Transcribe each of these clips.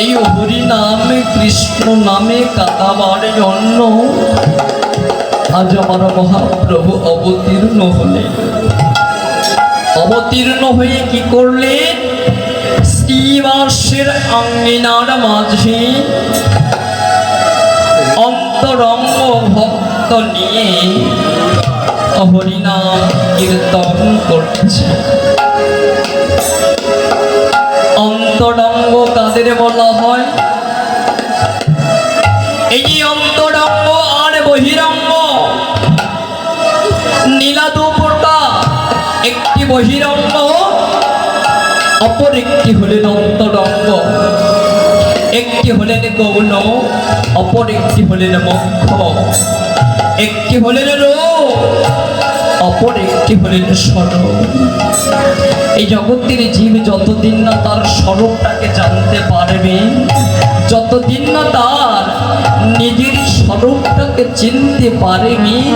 এই হরি নামে, কৃষ্ণ নামে কাটাবার জন্য আজ আমার মহাপ্রভু অবতীর্ণ হলে। অবতীর্ণ হয়ে কি করলে? শ্রীবাসের আঙ্গিনার মাঝে অন্তরঙ্গ ভক্ত নিয়ে হরিনাম কীর্তন করছে। অন্তরঙ্গ কাদের বলা হয়। এই অন্তরঙ্গ আর বহিরঙ্গ। নীলা দুপুরটা একটি বহিরঙ্গ, অপর একটি হলেন অন্তরঙ্গ। একটি হলেন গৌণ, অপর একটি হলেন মুখ্য একটি হলেন রূপ অপর একটি হলেন স্বরূপ এই জগতের জীব যতদিন না তার স্বরূপটাকে জানতে পারবে, যতদিন না তার নিজের স্বরূপটাকে চিনতে পারেনি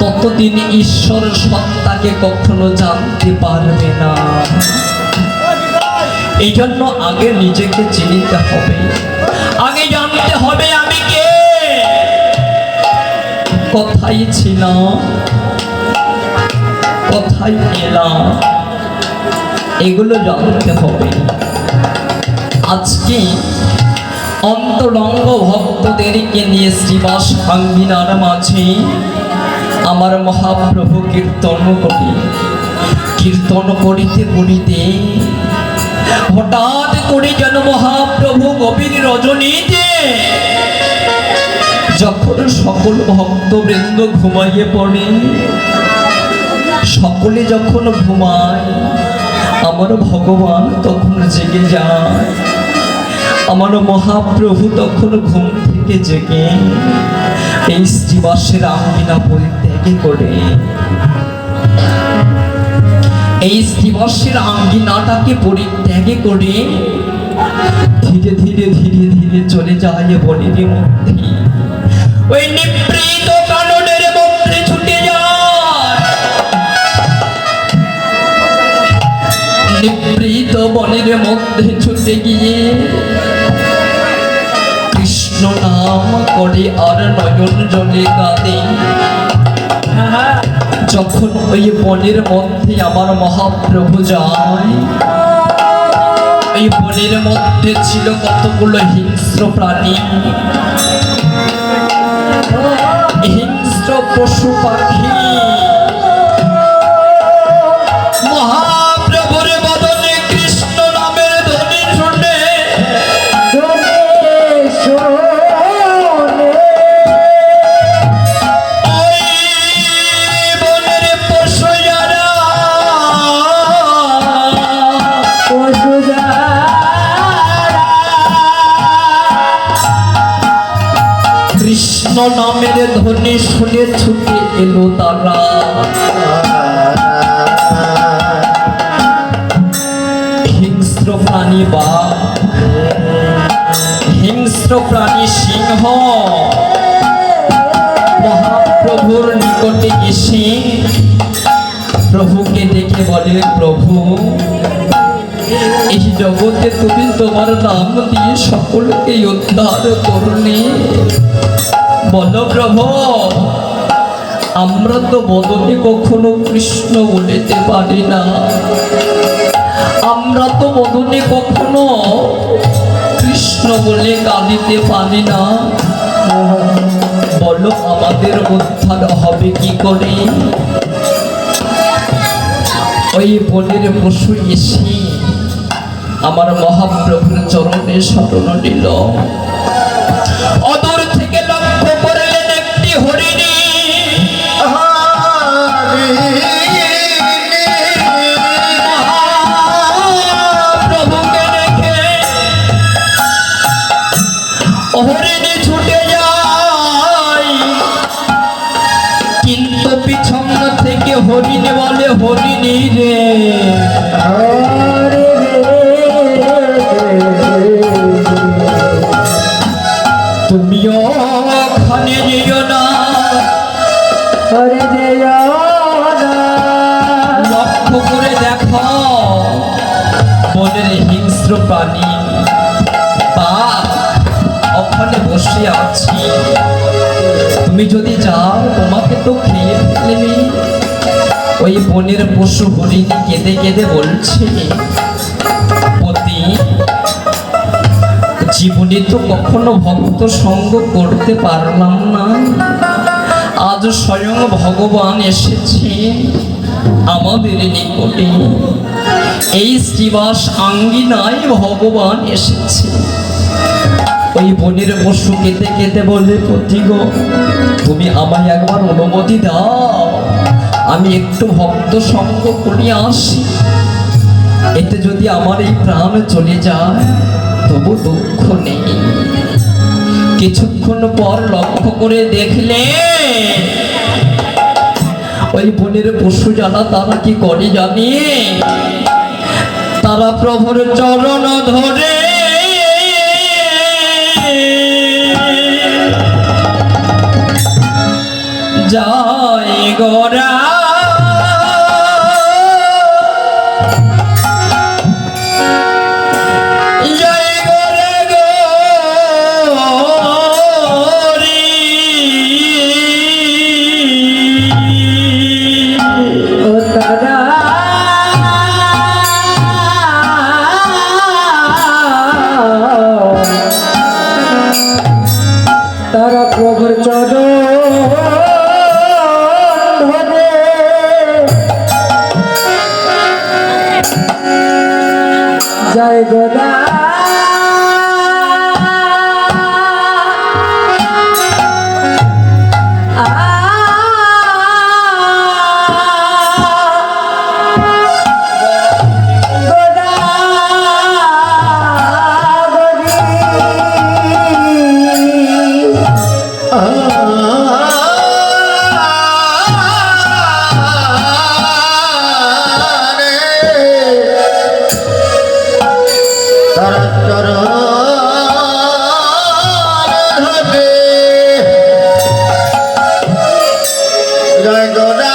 ততদিন ঈশ্বর সত্তাকে কখনো জানতে পারবে না। এই জন্য আগে নিজেকে চিনিতে হবে। আগে জানতে হবে আমি কে। কোথায় ছিলাম কোথায় এলাম এগুলো জানতে হবে। আজকে অন্তরঙ্গ ভক্তদেরকে নিয়ে শ্রীবাস আঙ্গিনার মাঝে আমার মহাপ্রভু কীর্তন করি। কীর্তন করিতে করিতে হঠাৎ করে যেন মহাপ্রভু গভীর রজনীতে যখন সকল ভক্তবৃন্দ ঘুমাইয়ে পড়ে, সকলে যখন ঘুমায় আমার ভগবান তখন জেগে যায়। আমার মহাপ্রভু তখন ঘুম থেকে জেগে। এই শ্রীবাসের আঙ্গিনা পরিত্যাগে করে। এই দিবসের আঙ্গিনাটাকে পরিত্যাগে করে ধীরে ধীরে ধীরে ধীরে চলে যায় বনের মধ্যে। ওই নিবৃত নিবৃত বনের মধ্যে ছুটে গিয়ে। কৃষ্ণ নাম করে আর নয়ন জলে কাঁদে। যখন ওই বনের মধ্যে আমার মহাপ্রভু যায় এই বনের মধ্যে ছিল কতগুলো হিংস্র প্রাণী। হিংস্র পশু পাখি। কৃষ্ণ নামের ধ্বনি শুনে ছুটে এলো তারা। হিংস্র প্রাণী বা। হিংস্র প্রাণী সিংহ। মহাপ্রভুর নিকটে এসে প্রভুকে দেখে বলে, প্রভু, এই জগতে তুমি তোমার নাম দিয়ে সকলকে উদ্ধার করলে। বলো প্রভু আমরা তো বদনে কখনো কৃষ্ণ বলিতে পারি না। আমরা তো বদনে কখনো কৃষ্ণ বলে কাঁদিতে পারি না। বলো, আমাদের উদ্ধার হবে কি করে? ওই বনের পশু এসে আমার মহাপ্রভুর চরণে শরণ নিল। অদূর থেকে লক্ষ্য কিন্তু পিছন থেকে হরিণ বলে হরিণী রে। ওখানে যেও না। লক্ষ্য করে দেখো। বনের হিংস্র প্রাণী। বাঘ বসে আছি। তুমি যদি যাও তোমাকে তো খেয়ে ফেলবে। ওই বনের পশু হরিণী কেঁদে কেঁদে বলছে পতি জীবনে তো কখনো ভক্ত সঙ্গ করতে পারলাম না। আজ স্বয়ং ভগবান এসেছে আমাদের নিকটে। এই শ্রীবাস আঙ্গিনায় ভগবান এসেছে। ওই বনের পশু কেটে কেটে বলে পথিগ তুমি আমায় একবার অনুমতি দাও। আমি একটু ভক্ত সঙ্গ করিয়া আসি। এতে যদি আমার এই প্রাণ চলে যায় তবু দুঃখ নেই। কিছুক্ষণ পর লক্ষ্য করে দেখলে, ওই বনের পশু যারা তারা কি করে জানি? তারা প্রভুর চরণ ধরে। যায় গোরা জয় গোদা জয় গোরা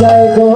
জয় গোরা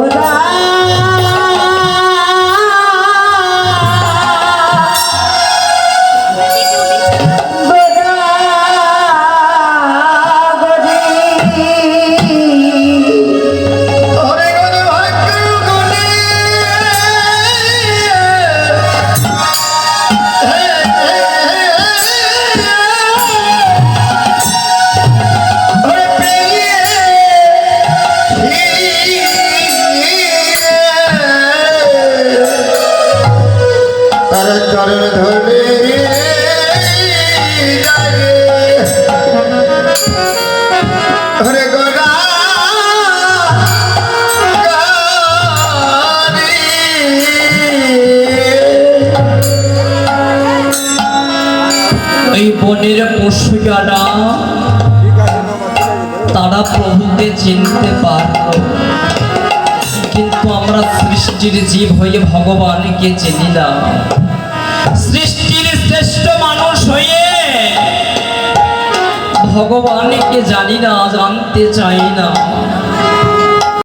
তারা প্রভুকে চিনতে পারত কিন্তু আমরা সৃষ্টির জীব হয়ে ভগবানকে চিনি না। সৃষ্টির শ্রেষ্ঠ মানুষ হয়ে ভগবানকে জানি না, জানতে চাই না।